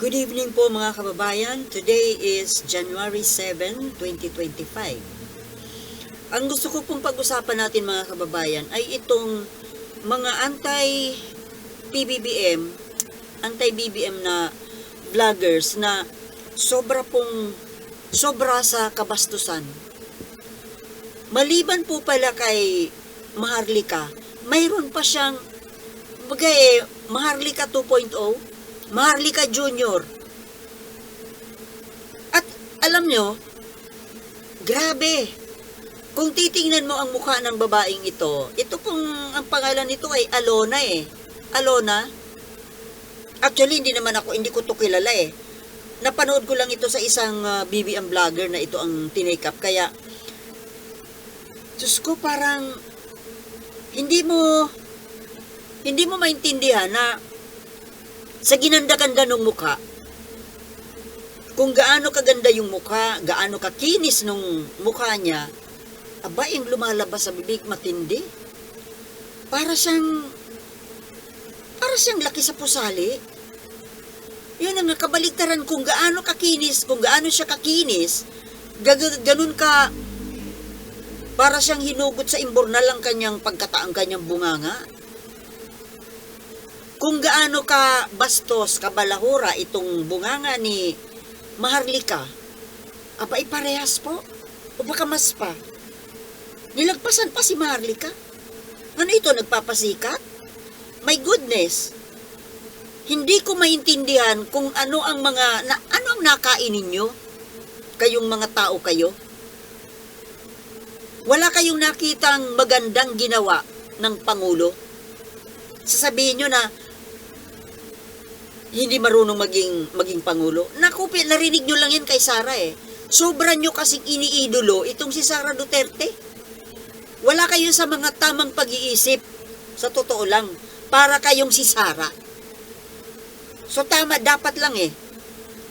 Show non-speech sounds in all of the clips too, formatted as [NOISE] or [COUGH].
Good evening po mga kababayan. Today is January 7, 2025. Ang gusto ko pong pag-usapan natin mga kababayan ay itong mga anti-PBBM, anti-BBM na vloggers na sobra pong sobra sa kabastusan. Maliban po pala kay Maharlika, mayroon pa siyang bagay Maharlika 2.0 Maharlika Junior. At alam nyo, grabe. Kung titingnan mo ang mukha ng babaeng ito, ito pong, ang pangalan nito ay Alona eh. Alona. Actually, hindi naman ako, hindi ko to kilala eh. Napanood ko lang ito sa isang uh, BBM vlogger na ito ang tinake. Kaya, Diyos ko, parang, hindi mo, hindi mo maintindihan na sa ginanda-ganda ng mukha, kung gaano kaganda yung mukha, gaano kakinis nung mukha niya, aba, yung lumalabas sa bibig matindi. Para siyang, para siyang laki sa pusali. Yun ang kabaligtaran kung gaano kakinis, kung gaano siya kakinis, gag- ganun ka, para siyang hinugot sa imburnal ang kanyang pagkataang kanyang bunganga kung gaano ka bastos, kabalahura itong bunganga ni Maharlika, aba iparehas po. O baka mas pa. Nilagpasan pa si Maharlika. Ano ito, nagpapasikat? My goodness. Hindi ko maintindihan kung ano ang mga, na, ano ang nakain ninyo? Kayong mga tao kayo? Wala kayong nakitang magandang ginawa ng Pangulo? Sasabihin nyo na, hindi marunong maging maging pangulo. Naku, narinig nyo lang yan kay Sara eh. Sobra nyo kasing iniidolo itong si Sara Duterte. Wala kayo sa mga tamang pag-iisip. Sa totoo lang. Para kayong si Sara. So tama, dapat lang eh.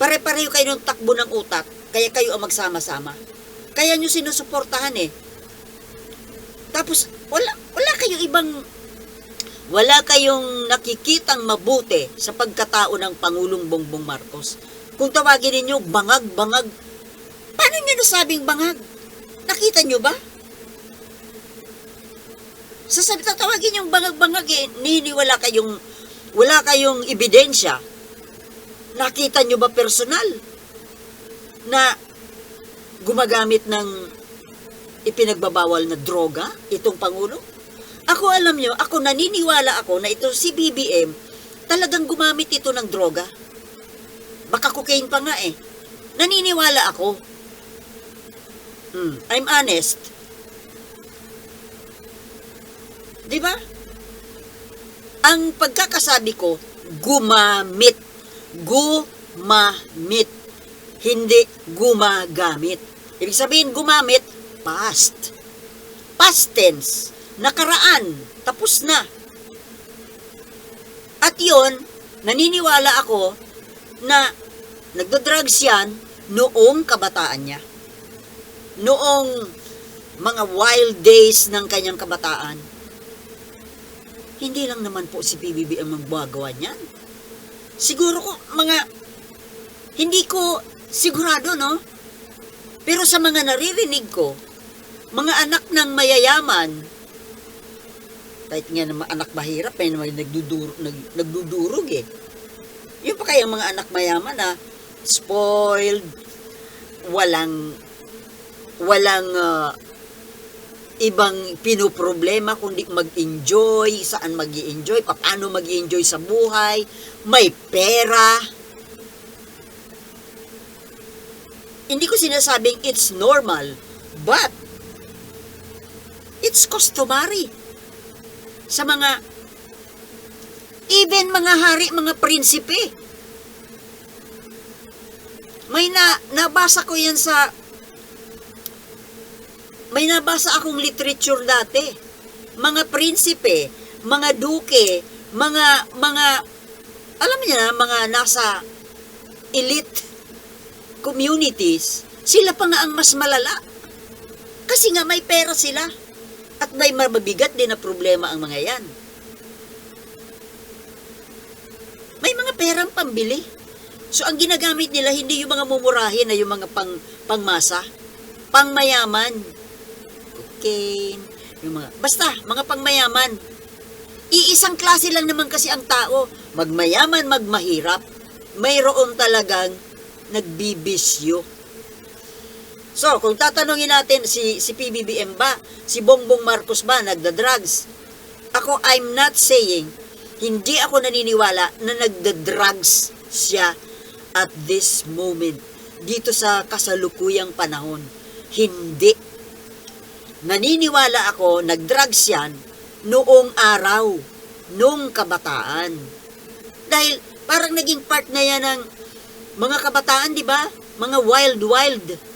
Pare-pareho kayo ng takbo ng utak. Kaya kayo ang magsama-sama. Kaya nyo sinusuportahan eh. Tapos, wala, wala kayong ibang wala kayong nakikitang mabuti sa pagkatao ng Pangulong Bongbong Marcos. Kung tawagin ninyo, bangag-bangag. Paano nyo nasabing bangag? Nakita nyo ba? Sasabi, tatawagin yung bangag-bangag eh, niniwala kayong, wala kayong ebidensya. Nakita nyo ba personal? Na gumagamit ng ipinagbabawal na droga itong Pangulo? Ako alam nyo, ako naniniwala ako na ito si BBM, talagang gumamit ito ng droga. Baka cocaine pa nga eh. Naniniwala ako. Hmm, I'm honest. Di ba? Ang pagkakasabi ko, gumamit. Gumamit. Hindi gumagamit. Ibig sabihin, gumamit, past. Past tense nakaraan, tapos na. At yon, naniniwala ako na nagdo-drugs yan noong kabataan niya. Noong mga wild days ng kanyang kabataan. Hindi lang naman po si PBB ang magbagawa niyan. Siguro ko, mga, hindi ko sigurado, no? Pero sa mga naririnig ko, mga anak ng mayayaman, kahit nga naman anak mahirap, may naman nagdudurog, nag, nagdudurog eh. Yung pa kaya mga anak mayaman na spoiled, walang, walang uh, ibang pinoproblema kundi mag-enjoy, saan mag enjoy paano mag enjoy sa buhay, may pera. Hindi ko sinasabing it's normal, but it's customary sa mga even mga hari, mga prinsipe. May na nabasa ko yan sa may nabasa akong literature dati. Mga prinsipe, mga duke, mga mga alam niyo na mga nasa elite communities, sila pa nga ang mas malala. Kasi nga may pera sila. At may mabibigat din na problema ang mga yan. May mga perang pambili. So ang ginagamit nila hindi yung mga mumurahin na yung mga pang pangmasa, pangmayaman. Cocaine, yung mga basta mga pangmayaman. Iisang klase lang naman kasi ang tao, magmayaman, magmahirap. Mayroon talagang nagbibisyo. So, kung tatanungin natin si si PBBM ba, si Bongbong Marcos ba nagda-drugs? Ako I'm not saying hindi ako naniniwala na nagda-drugs siya at this moment dito sa kasalukuyang panahon. Hindi. Naniniwala ako nag-drugs yan noong araw, noong kabataan. Dahil parang naging part na yan ng mga kabataan, di ba? Mga wild-wild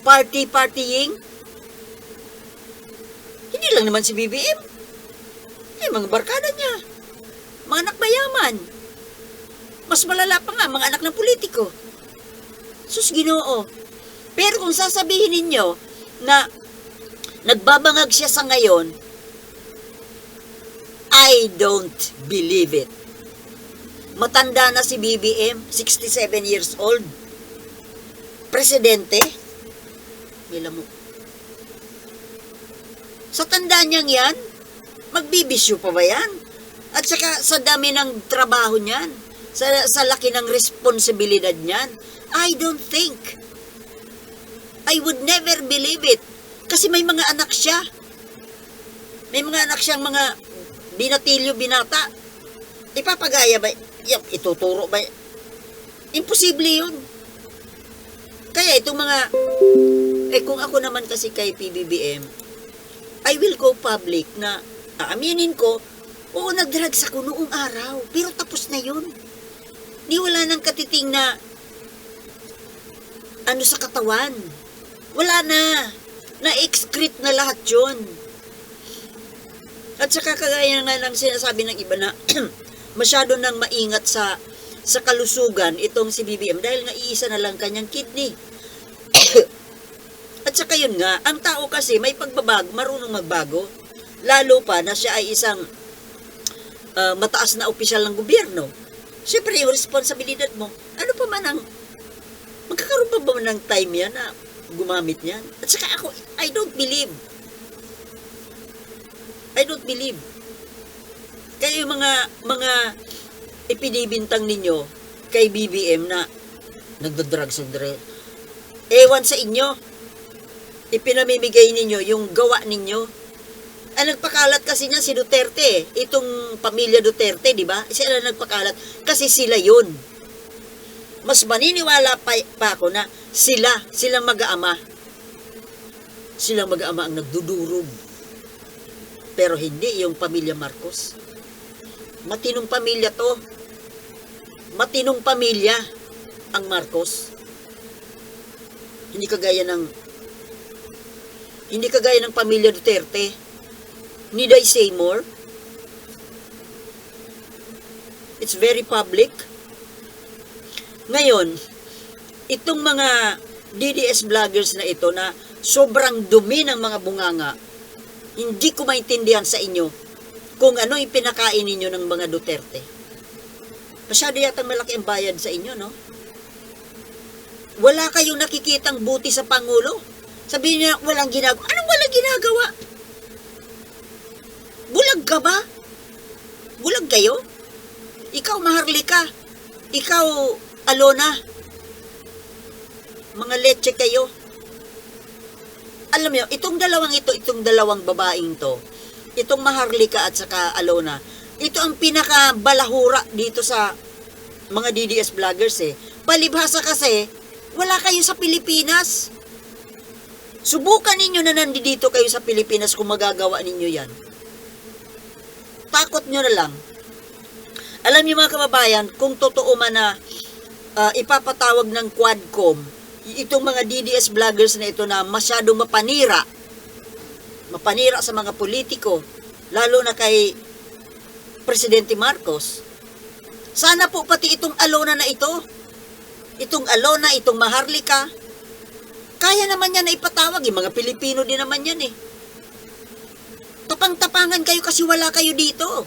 party-partying. Hindi lang naman si BBM. Eh, mga barkada niya. Mga anak mayaman. Mas malala pa nga, mga anak ng politiko. Sus, ginoo. Pero kung sasabihin ninyo na nagbabangag siya sa ngayon, I don't believe it. Matanda na si BBM, 67 years old. Presidente, Mila mo. Sa tanda niyang yan, magbibisyo pa ba yan? At saka sa dami ng trabaho niyan, sa, sa laki ng responsibilidad niyan, I don't think. I would never believe it. Kasi may mga anak siya. May mga anak siyang mga binatilyo, binata. Ipapagaya ba? Yup, ituturo ba? Imposible yun. Kaya itong mga eh kung ako naman kasi kay PBBM, I will go public na aaminin ko, oo nag-drugs ako noong araw, pero tapos na yun. Di wala nang katiting na ano sa katawan. Wala na. Na-excrete na lahat yun. At saka kagaya nga ng sinasabi ng iba na [CLEARS THROAT] masyado nang maingat sa sa kalusugan itong si BBM dahil nga iisa na lang kanyang kidney. At saka yun nga, ang tao kasi may pagbabago, marunong magbago. Lalo pa na siya ay isang ah, mataas na opisyal ng gobyerno. Siyempre, yung responsibilidad mo, ano pa man ang, magkakaroon pa ba ng time yan na gumamit niyan? At saka ako, I don't believe. I don't believe. Kaya yung mga, mga ipinibintang ninyo kay BBM na nagda-drugs and. Ewan sa inyo, ipinamimigay ninyo yung gawa ninyo. Ang nagpakalat kasi niya si Duterte, eh. itong pamilya Duterte, di ba? Sila nagpakalat kasi sila yun. Mas maniniwala pa, pa ako na sila, silang mag-aama. Silang mag-aama ang nagdudurog. Pero hindi yung pamilya Marcos. Matinong pamilya to. Matinong pamilya ang Marcos. Hindi kagaya ng hindi kagaya ng pamilya Duterte. Need I say more? It's very public. Ngayon, itong mga DDS vloggers na ito na sobrang dumi ng mga bunganga, hindi ko maintindihan sa inyo kung ano yung pinakain ninyo ng mga Duterte. Masyado yatang malaki ang bayad sa inyo, no? Wala kayong nakikitang buti sa Pangulo. Sabihin niya, walang ginagawa. Anong walang ginagawa? Bulag ka ba? Bulag kayo? Ikaw, Maharlika. Ikaw, Alona. Mga leche kayo. Alam niyo, itong dalawang ito, itong dalawang babaeng to, itong Maharlika at saka Alona, ito ang pinakabalahura dito sa mga DDS vloggers eh. Palibhasa kasi, wala kayo sa Pilipinas. Subukan ninyo na nandito kayo sa Pilipinas kung magagawa ninyo yan. Takot nyo na lang. Alam niyo mga kababayan, kung totoo man na ah, ipapatawag ng Quadcom, itong mga DDS vloggers na ito na masyadong mapanira, mapanira sa mga politiko, lalo na kay Presidente Marcos, sana po pati itong Alona na ito, itong Alona, itong Maharlika, kaya naman yan na ipatawag. Yung mga Pilipino din naman yan eh. Tapang-tapangan kayo kasi wala kayo dito.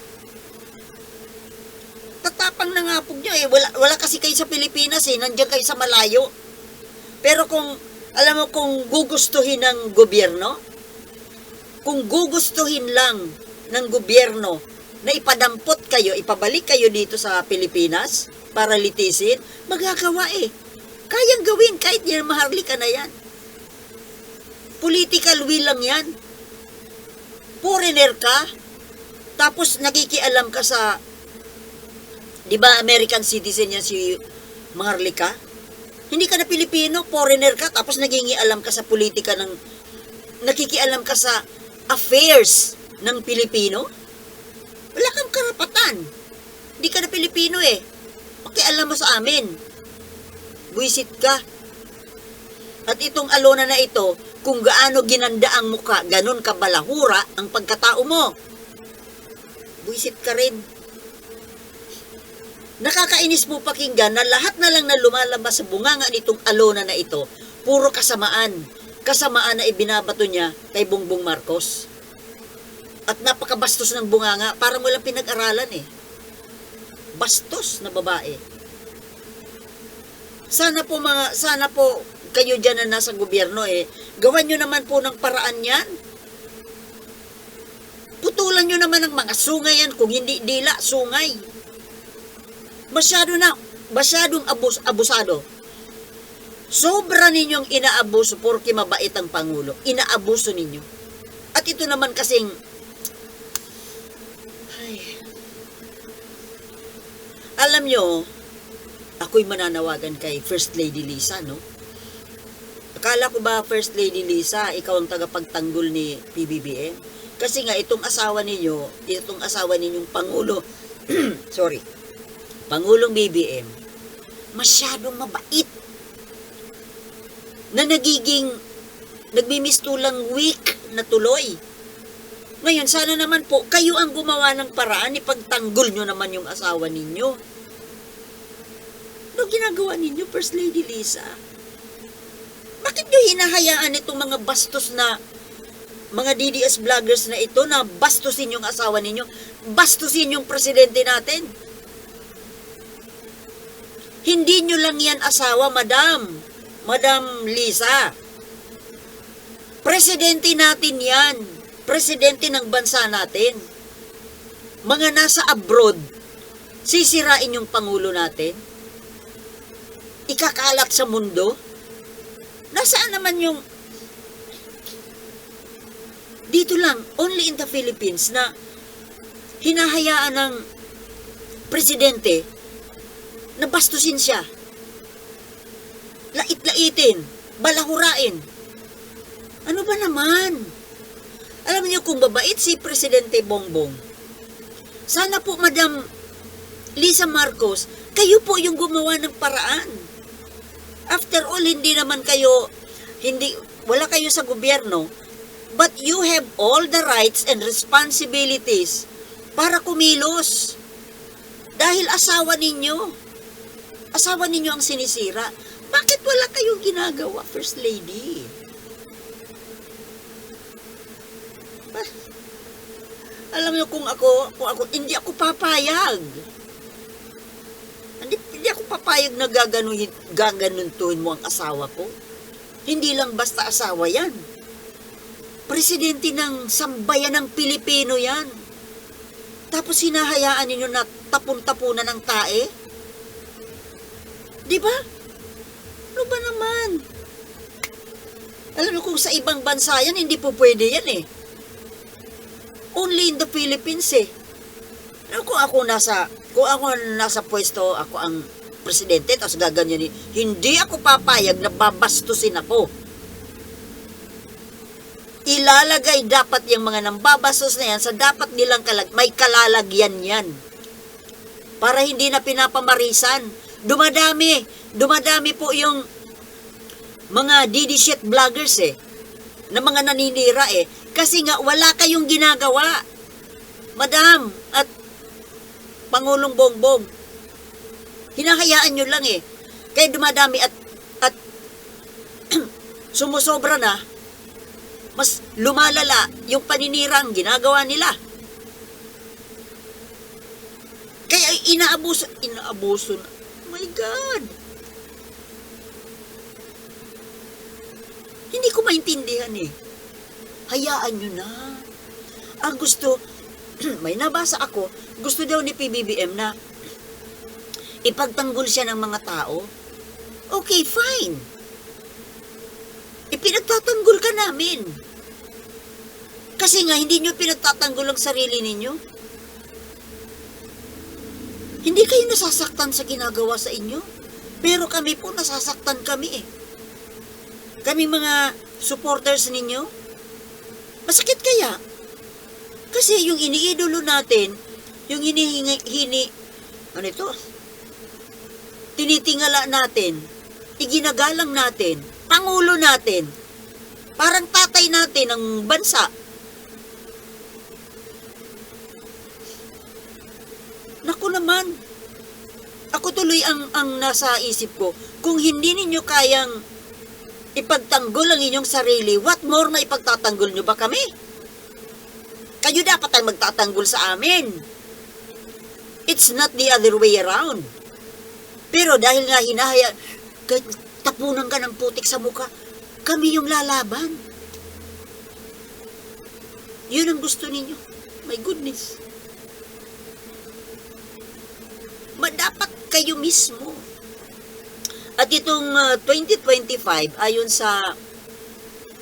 Tatapang tapang na nga po nyo eh. Wala, wala kasi kayo sa Pilipinas eh. Nandiyan kayo sa malayo. Pero kung, alam mo, kung gugustuhin ng gobyerno, kung gugustuhin lang ng gobyerno na ipadampot kayo, ipabalik kayo dito sa Pilipinas para litisin, magagawa eh. Kayang gawin kahit yan maharlika na yan. Political will lang yan. Foreigner ka, tapos nakikialam ka sa, di ba American citizen yan si Maharlika? Hindi ka na Pilipino, foreigner ka, tapos nagingialam ka sa politika ng, nakikialam ka sa affairs ng Pilipino? Wala kang karapatan. Hindi ka na Pilipino eh. Pakialam mo sa amin. Buisit ka. At itong alona na ito, kung gaano ginanda ang muka, ganon kabalahura ang pagkatao mo. Buisit ka rin. Nakakainis mo pakinggan na lahat na lang na lumalabas sa bunganga nitong alona na ito, puro kasamaan. Kasamaan na ibinabato niya kay Bongbong Marcos. At napakabastos ng bunganga, parang walang pinag-aralan eh. Bastos na babae. Sana po mga, sana po kayo dyan na nasa gobyerno eh, gawan nyo naman po ng paraan yan. Putulan nyo naman ng mga sungay yan, kung hindi dila, sungay. Masyado na, masyadong abus, abusado. Sobra ninyong inaabuso porke mabait ang Pangulo. Inaabuso ninyo. At ito naman kasing, ay, alam nyo, ako'y mananawagan kay First Lady Lisa, no? Akala ko ba, First Lady Lisa, ikaw ang tagapagtanggol ni PBBM? Kasi nga, itong asawa ninyo, itong asawa ninyong Pangulo, [CLEARS THROAT] sorry, Pangulong BBM, masyadong mabait na nagiging nagmimistulang weak na tuloy. Ngayon, sana naman po, kayo ang gumawa ng paraan, ipagtanggol nyo naman yung asawa ninyo. Ano ginagawa ninyo, First Lady Lisa? Bakit nyo hinahayaan itong mga bastos na mga DDS vloggers na ito na bastusin yung asawa ninyo, bastusin yung presidente natin? Hindi nyo lang yan asawa, madam. Madam Lisa. Presidente natin yan. Presidente ng bansa natin. Mga nasa abroad, sisirain yung Pangulo natin. Ikakalat sa mundo. Nasaan naman yung dito lang, only in the Philippines na hinahayaan ng presidente na bastusin siya. Lait-laitin, balahurain. Ano ba naman? Alam niyo kung babait si Presidente Bongbong, sana po Madam Lisa Marcos, kayo po yung gumawa ng paraan. After all, hindi naman kayo, hindi, wala kayo sa gobyerno, but you have all the rights and responsibilities para kumilos. Dahil asawa ninyo, asawa ninyo ang sinisira. Bakit wala kayong ginagawa, First Lady? Ah, Alam niyo kung ako, kung ako, hindi ako papayag. Papayag na gaganuhin, gaganuntuhin mo ang asawa ko. Hindi lang basta asawa yan. Presidente ng sambayan ng Pilipino yan. Tapos hinahayaan ninyo na tapon-tapunan ng tae? Di ba? Ano ba naman? Alam mo kung sa ibang bansa yan, hindi po pwede yan eh. Only in the Philippines eh. Kung ako nasa, kung ako nasa pwesto, ako ang presidente, tapos gaganyanin, hindi ako papayag na babastusin ako. Ilalagay dapat yung mga nambabastos na yan sa dapat nilang kalag, may kalalagyan yan. Para hindi na pinapamarisan. Dumadami, dumadami po yung mga DD shit vloggers eh, na mga naninira eh. Kasi nga wala kayong ginagawa. Madam at Pangulong Bongbong. Hinahayaan nyo lang eh. Kaya dumadami at at [CLEARS THROAT] sumusobra na, mas lumalala yung paninirang ginagawa nila. Kaya inaabuso, inaabuso na. My God! Hindi ko maintindihan eh. Hayaan nyo na. Ang gusto, [CLEARS THROAT] may nabasa ako, gusto daw ni PBBM na ipagtanggol siya ng mga tao. Okay, fine. Ipinagtatanggol ka namin. Kasi nga, hindi nyo pinagtatanggol ang sarili ninyo. Hindi kayo nasasaktan sa ginagawa sa inyo. Pero kami po, nasasaktan kami eh. Kami mga supporters ninyo. Masakit kaya? Kasi yung iniidolo natin, yung hinihingi, hini, ano ito? Tinitingala natin, iginagalang natin, pangulo natin, parang tatay natin ng bansa. Naku naman, ako tuloy ang, ang nasa isip ko, kung hindi ninyo kayang ipagtanggol ang inyong sarili, what more na ipagtatanggol nyo ba kami? Kayo dapat ang magtatanggol sa amin. It's not the other way around. Pero dahil nga hinahaya, tapunan ka ng putik sa muka, kami yung lalaban. Yun ang gusto ninyo. My goodness. Ma, dapat kayo mismo. At itong uh, 2025, ayon sa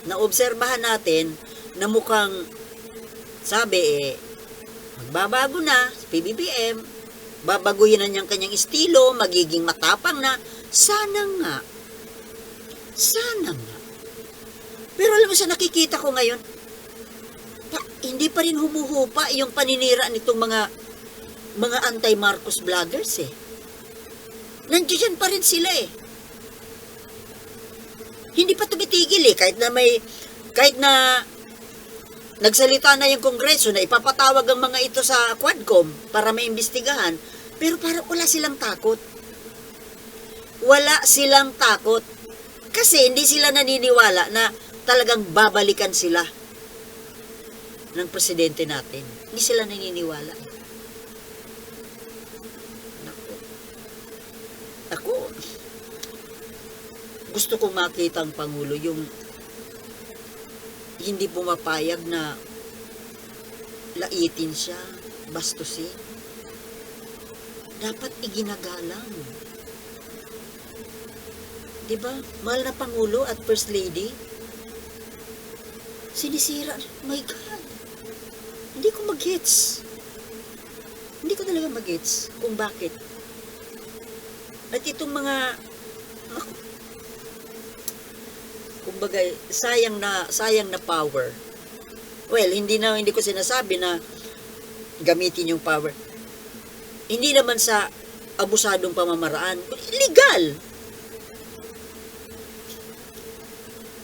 naobserbahan natin, na mukhang sabi eh, magbabago na si PBBM, babaguhin na niyang kanyang estilo, magiging matapang na, sana nga. Sana nga. Pero alam mo sa nakikita ko ngayon, pa, hindi pa rin humuhupa yung paninira nitong mga mga anti-Marcos vloggers eh. Nandiyan pa rin sila eh. Hindi pa tumitigil eh, kahit na may, kahit na nagsalita na yung kongreso na ipapatawag ang mga ito sa Quadcom para maimbestigahan, pero parang wala silang takot. Wala silang takot. Kasi hindi sila naniniwala na talagang babalikan sila ng presidente natin. Hindi sila naniniwala. Naku. Ako, gusto kong makita ang Pangulo yung hindi pumapayag na laitin siya, bastusin. Dapat iginagalang. Di ba? Mahal na Pangulo at First Lady, sinisira. My God! Hindi ko mag-gets. Hindi ko talaga mag-gets kung bakit. At itong mga, naku, kumbaga, sayang na, sayang na power. Well, hindi na, hindi ko sinasabi na gamitin yung power. Hindi naman sa abusadong pamamaraan. Legal!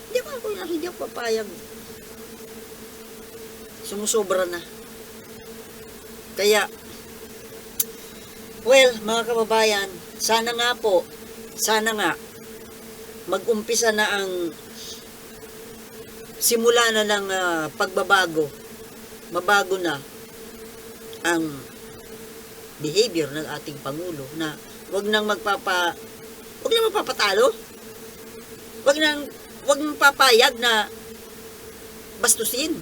Hindi ko ako, hindi ako papayag. Sumusobra na. Kaya, well, mga kababayan, sana nga po, sana nga, mag-umpisa na ang simula na ng ah, pagbabago. Mabago na ang behavior ng ating Pangulo na wag nang magpapa wag nang magpapatalo. Wag nang wag nang papayag na bastusin.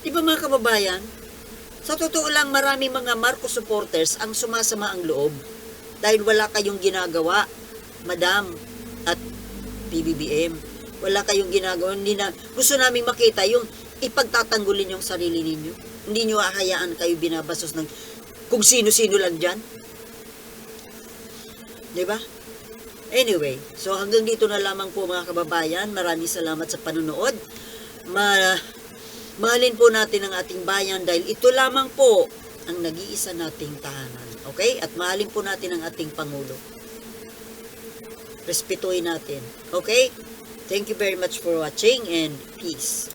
Di ba mga kababayan? Sa totoo lang, marami mga Marcos supporters ang sumasama ang loob dahil wala kayong ginagawa, madam, at PBBM. Wala kayong ginagawa. Hindi na, gusto namin makita yung ipagtatanggulin yung sarili ninyo. Hindi nyo ahayaan kayo binabasos ng kung sino-sino lang dyan. Di ba? Anyway, so hanggang dito na lamang po mga kababayan. Maraming salamat sa panunood. Ma mahalin po natin ang ating bayan dahil ito lamang po ang nag-iisa nating tahanan. Okay? At mahalin po natin ang ating Pangulo. Respetuhin natin. Okay? Thank you very much for watching and peace.